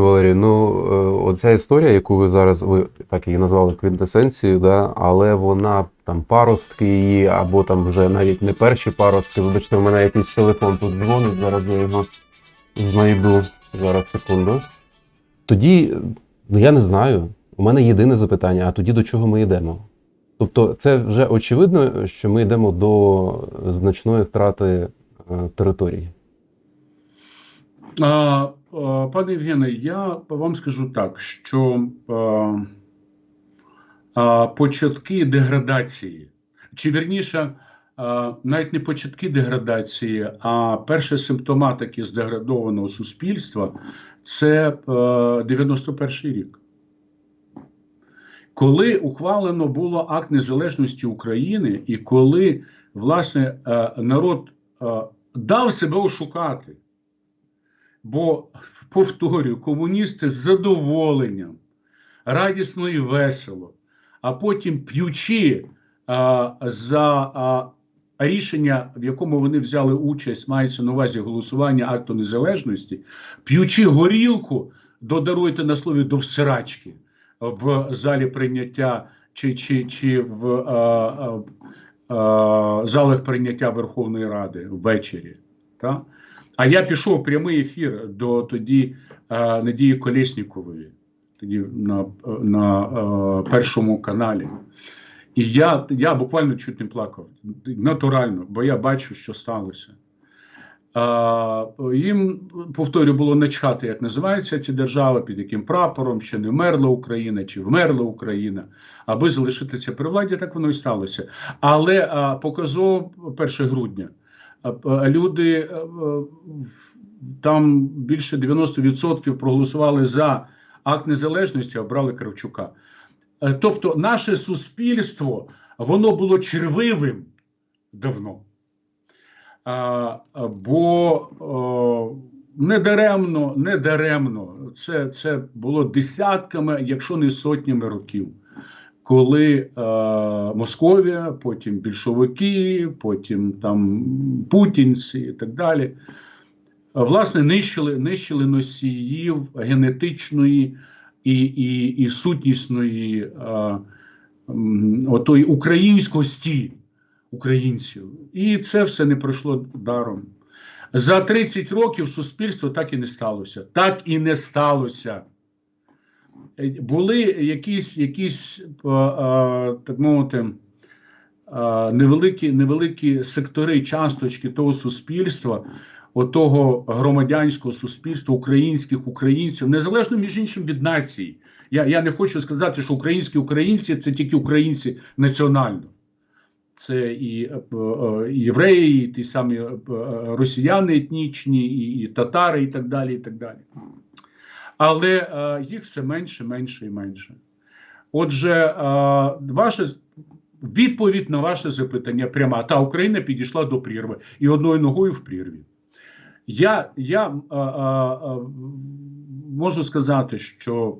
Пане Валерію, ну е, оця історія, яку ви зараз ви так її назвали квінтесенцією, да, але вона там паростки її, або там вже навіть не перші паростки. Вибачте, в мене якийсь телефон тут дзвонить, зараз я його знайду. Зараз секунду. Тоді, ну я не знаю. У мене єдине запитання: а тоді до чого ми йдемо? Тобто, це вже очевидно, що ми йдемо до значної втрати е, території. А, Пане Євгене, я вам скажу так, що а, а, початки деградації, чи вірніше, навіть не початки деградації, а перші симптоматики здеградованого суспільства це а, 91 рік. Коли ухвалено було акт незалежності України, і коли власне е, народ е, дав себе ошукати. Бо, повторюю, комуністи з задоволенням, радісно і весело, а потім п'ючи а, за а, рішення, в якому вони взяли участь, мається на увазі голосування акту незалежності, п'ючи горілку, додаруйте на слові до всирачки в залі прийняття чи, чи, чи в а, а, а, залах прийняття Верховної Ради ввечері. Так? А я пішов в прямий ефір до тоді е, Надії Колєснікової, тоді на, на е, першому каналі. І я, я буквально чуть не плакав, натурально, бо я бачив, що сталося. Е, їм, повторю, було начхати, як називаються ці держави, під яким прапором, чи не вмерла Україна, чи вмерла Україна, аби залишитися при владі, так воно і сталося. Але е, показово 1 грудня. Люди е, е, там більше 90% проголосували за акт незалежності, обрали Кравчука. Е, Тобто, наше суспільство воно було червивим давно. А, бо о, недаремно, недаремно, це, це було десятками, якщо не сотнями років коли е, Московія, потім більшовики, потім там путінці і так далі, е, власне, нищили, нищили носіїв генетичної і, і, і сутнісної е, отої українськості українців. І це все не пройшло даром. За 30 років суспільство так і не сталося. Так і не сталося були якісь, якісь е, е, так мовити, е, невеликі, невеликі сектори, часточки того суспільства, отого громадянського суспільства, українських українців, незалежно між іншим від нації. Я, я не хочу сказати, що українські українці це тільки українці національно. Це і євреї, і ті самі росіяни етнічні, і татари, і так далі. і так далі але е, їх все менше, менше і менше. Отже, е, ваше відповідь на ваше запитання пряма. Та Україна підійшла до прірви і одною ногою в прірві. Я, я е, е, е, можу сказати, що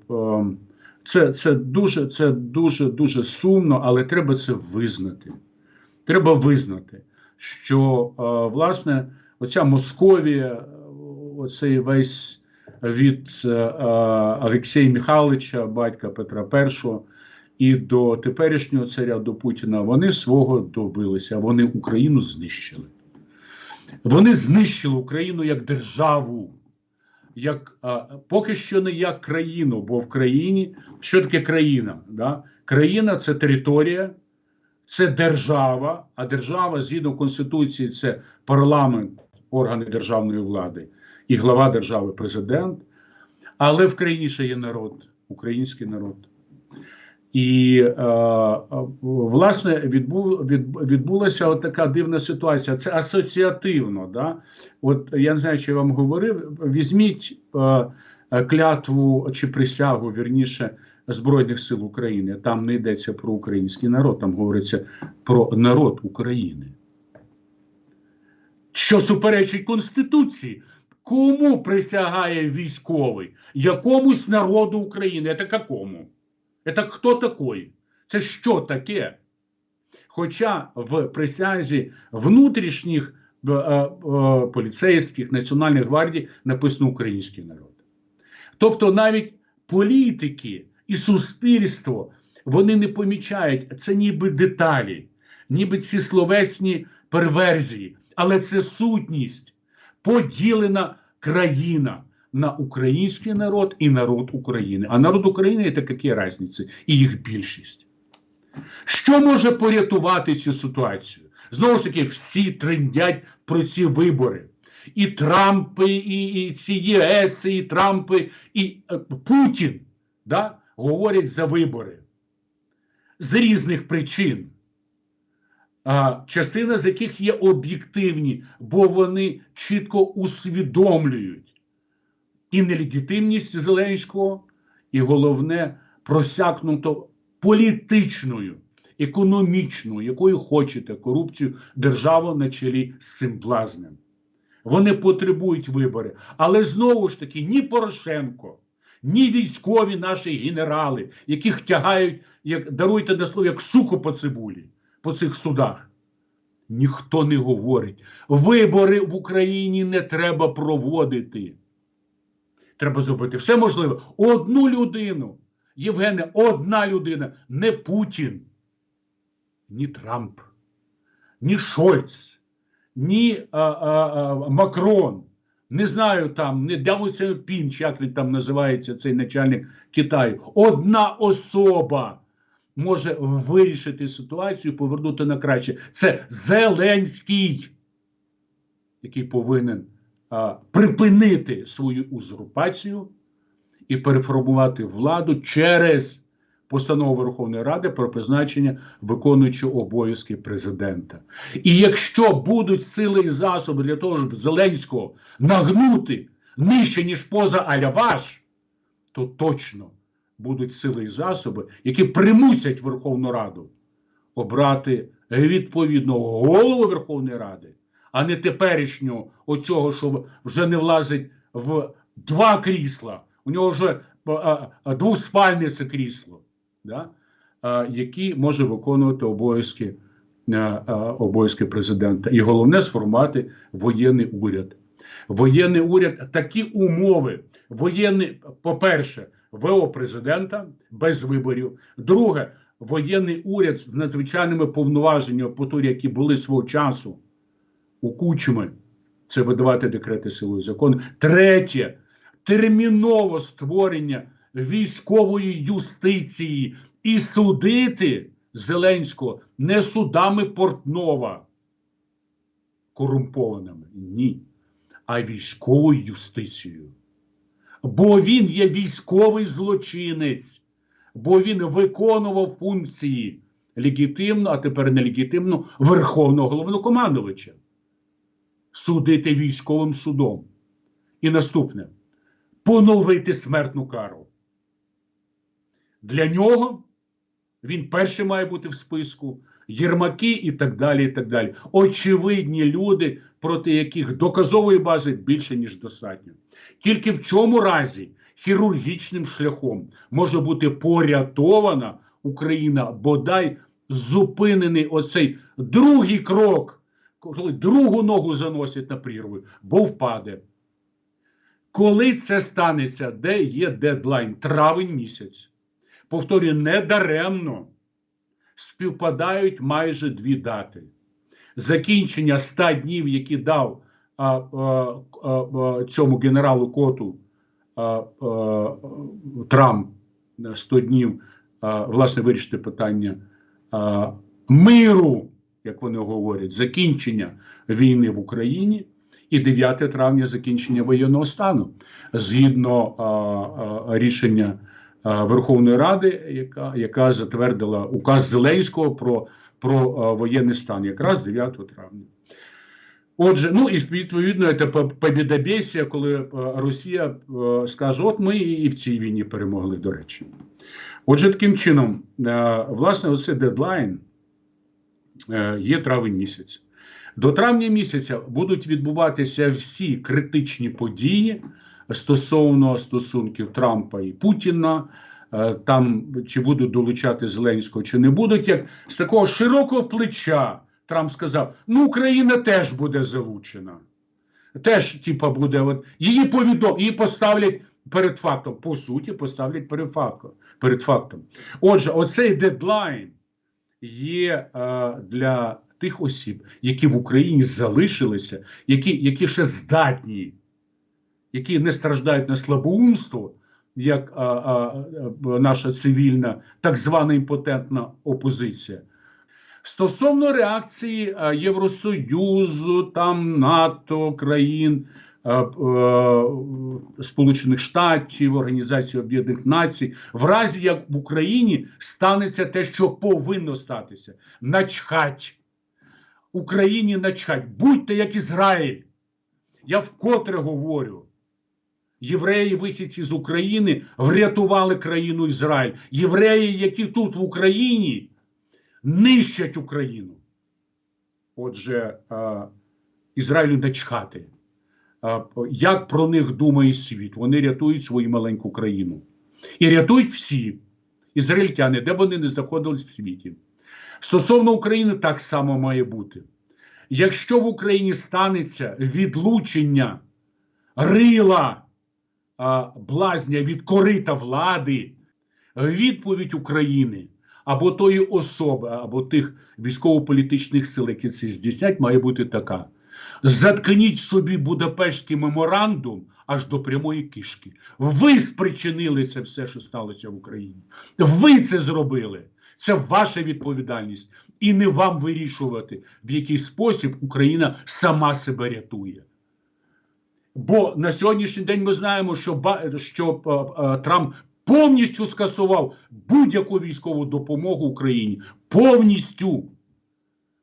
це, це дуже, це дуже, дуже сумно, але треба це визнати. Треба визнати, що е, власне оця Московія, оцей весь від е, е, Олексія Михайловича, батька Петра І, і до теперішнього царя до Путіна, вони свого добилися, вони Україну знищили. Вони знищили Україну як державу, як, е, поки що не як країну, бо в країні що таке країна? Да? Країна це територія, це держава, а держава згідно Конституції це парламент, органи державної влади і глава держави, президент. Але в країні ще є народ, український народ. І е, е, власне відбув, від, відбулася така дивна ситуація. Це асоціативно. Да? От я не знаю, чи я вам говорив. Візьміть е, клятву чи присягу, вірніше, Збройних сил України. Там не йдеться про український народ, там говориться про народ України. Що суперечить Конституції. Кому присягає військовий? Якомусь народу України. Це какому? Це хто такий? Це що таке? Хоча в присязі внутрішніх е, е, поліцейських Національної гвардії написано український народ. Тобто навіть політики і суспільство вони не помічають це ніби деталі, ніби ці словесні перверзії, але це сутність, поділена країна на український народ і народ України. А народ України це які різниці, і їх більшість. Що може порятувати цю ситуацію? Знову ж таки, всі триндять про ці вибори. І Трампи, і, і ці ЄС, і Трампи, і е, Путін да, говорять за вибори з різних причин. Частина з яких є об'єктивні, бо вони чітко усвідомлюють і нелегітимність Зеленського, і головне, просякнуто політичною, економічною, якою хочете корупцію державу на чолі з цим блазнем. Вони потребують вибори. Але знову ж таки, ні Порошенко, ні військові наші генерали, яких тягають, як даруйте на слово, як суку по цибулі по цих судах. Ніхто не говорить. Вибори в Україні не треба проводити. Треба зробити все можливе. Одну людину. Євгене, одна людина, не Путін, ні Трамп, ні Шольц, ні а, а, а, Макрон. Не знаю там, не Дяо Пін, чи як він там називається цей начальник Китаю. Одна особа може вирішити ситуацію, повернути на краще. Це Зеленський, який повинен а, припинити свою узурпацію і переформувати владу через постанову Верховної Ради про призначення виконуючого обов'язки президента. І якщо будуть сили і засоби для того, щоб Зеленського нагнути нижче, ніж поза Аляваш, то точно будуть сили і засоби, які примусять Верховну Раду обрати відповідного голову Верховної Ради, а не теперішнього оцього, що вже не влазить в два крісла. У нього вже двоспальне це крісло, да? який може виконувати обов'язки обов'язки президента. І головне сформувати воєнний уряд. Воєнний уряд такі умови. Воєнний, по-перше, ВО президента без виборів. Друге, воєнний уряд з надзвичайними повноваженнями, по турі, які були свого часу у Кучми, це видавати декрети силою закону. Третє, терміново створення військової юстиції і судити Зеленського не судами Портнова корумпованими. Ні. А військовою юстицією. Бо він є військовий злочинець, бо він виконував функції легітимно, а тепер нелегітимно Верховного головнокомандувача. Судити військовим судом. І наступне поновити смертну кару. Для нього він перший має бути в списку, Єрмаки і так далі. і так далі. Очевидні люди, проти яких доказової бази більше, ніж достатньо. Тільки в цьому разі хірургічним шляхом може бути порятована Україна, бодай зупинений оцей другий крок, коли другу ногу заносять на прірву, бо впаде. Коли це станеться, де є дедлайн? Травень місяць. Повторюю, недаремно співпадають майже дві дати. Закінчення 100 днів, які дав цьому генералу Коту а, а, Трамп 100 днів, а, власне, вирішити питання а, миру, як вони говорять, закінчення війни в Україні. І 9 травня закінчення воєнного стану згідно а, а, рішення а, Верховної Ради, яка яка затвердила указ Зеленського про, про а, воєнний стан, якраз 9 травня. Отже, ну і відповідно це побідобєсія, коли е, Росія е, скаже: от ми і в цій війні перемогли, до речі. Отже, таким чином, е, власне, оце дедлайн є травень місяць. До травня місяця будуть відбуватися всі критичні події стосовно стосунків Трампа і Путіна. Там чи будуть долучати Зеленського, чи не будуть, як з такого широкого плеча Трамп сказав: ну, Україна теж буде залучена. Теж, типа, буде, от, її повідом, її поставлять перед фактом, по суті, поставлять перед фактом. Перед фактом. Отже, оцей дедлайн є е, для тих осіб, які в Україні залишилися, які, які ще здатні, які не страждають на слабоумство, як а, а, а, наша цивільна, так звана імпотентна опозиція. Стосовно реакції Євросоюзу, там НАТО, країн а, а, Сполучених Штатів, Організації Об'єднаних Націй, в разі як в Україні станеться те, що повинно статися, начхать. Україні начхать. Будьте як Ізраїль. Я вкотре говорю. Євреї, вихідці з України, врятували країну Ізраїль. Євреї, які тут в Україні, нищать Україну. Отже, Ізраїлю не чхати. Е, Як про них думає світ? Вони рятують свою маленьку країну. І рятують всі ізраїльтяни, де б вони не знаходились в світі. Стосовно України, так само має бути. Якщо в Україні станеться відлучення рила блазня від корита влади, відповідь України або тої особи, або тих військово-політичних сил, які це здійснять, має бути така. Заткніть собі Будапештський меморандум аж до прямої кишки. Ви спричинили це все, що сталося в Україні. Ви це зробили. Це ваша відповідальність. І не вам вирішувати, в який спосіб Україна сама себе рятує. Бо на сьогоднішній день ми знаємо, що, що е, е, Трамп повністю скасував будь-яку військову допомогу Україні. Повністю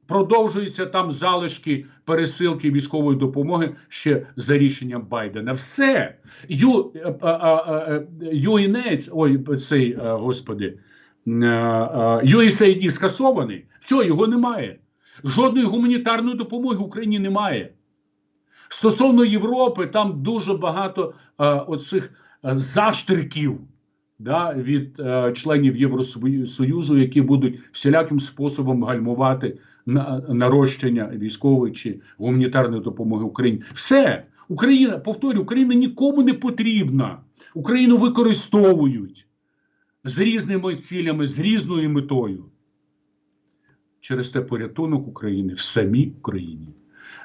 продовжуються там залишки пересилки військової допомоги ще за рішенням Байдена. Все. Ю, е, е, е, е, ЮНЕЦ, ой, цей, е, господи, е, е, USAID скасований. Все, його немає. Жодної гуманітарної допомоги Україні немає. Стосовно Європи, там дуже багато е, оцих е, заштриків да, від е, членів Євросоюзу, які будуть всіляким способом гальмувати на, нарощення військової чи гуманітарної допомоги Україні. Все, Україна, повторюю, Україна нікому не потрібна. Україну використовують з різними цілями, з різною метою. Через те порятунок України в самій Україні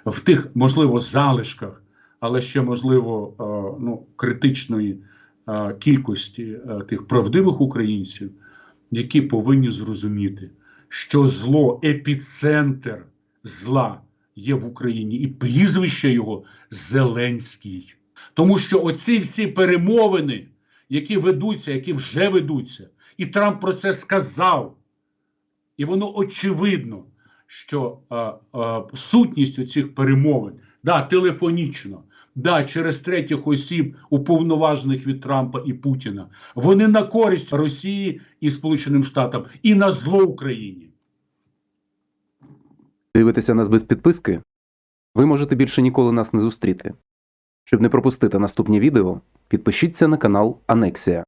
в тих, можливо, залишках, але ще, можливо, е, ну, критичної кількості е, тих правдивих українців, які повинні зрозуміти, що зло, епіцентр зла є в Україні, і прізвище його Зеленський. Тому що оці всі перемовини, які ведуться, які вже ведуться, і Трамп про це сказав, і воно очевидно, що е, е, сутністю цих перемовин, да, телефонічно, да, через третіх осіб, уповноважених від Трампа і Путіна, вони на користь Росії і Сполученим Штатам і на зло Україні. Дивитеся нас без підписки? Ви можете більше ніколи нас не зустріти. Щоб не пропустити наступні відео, підпишіться на канал Анексія.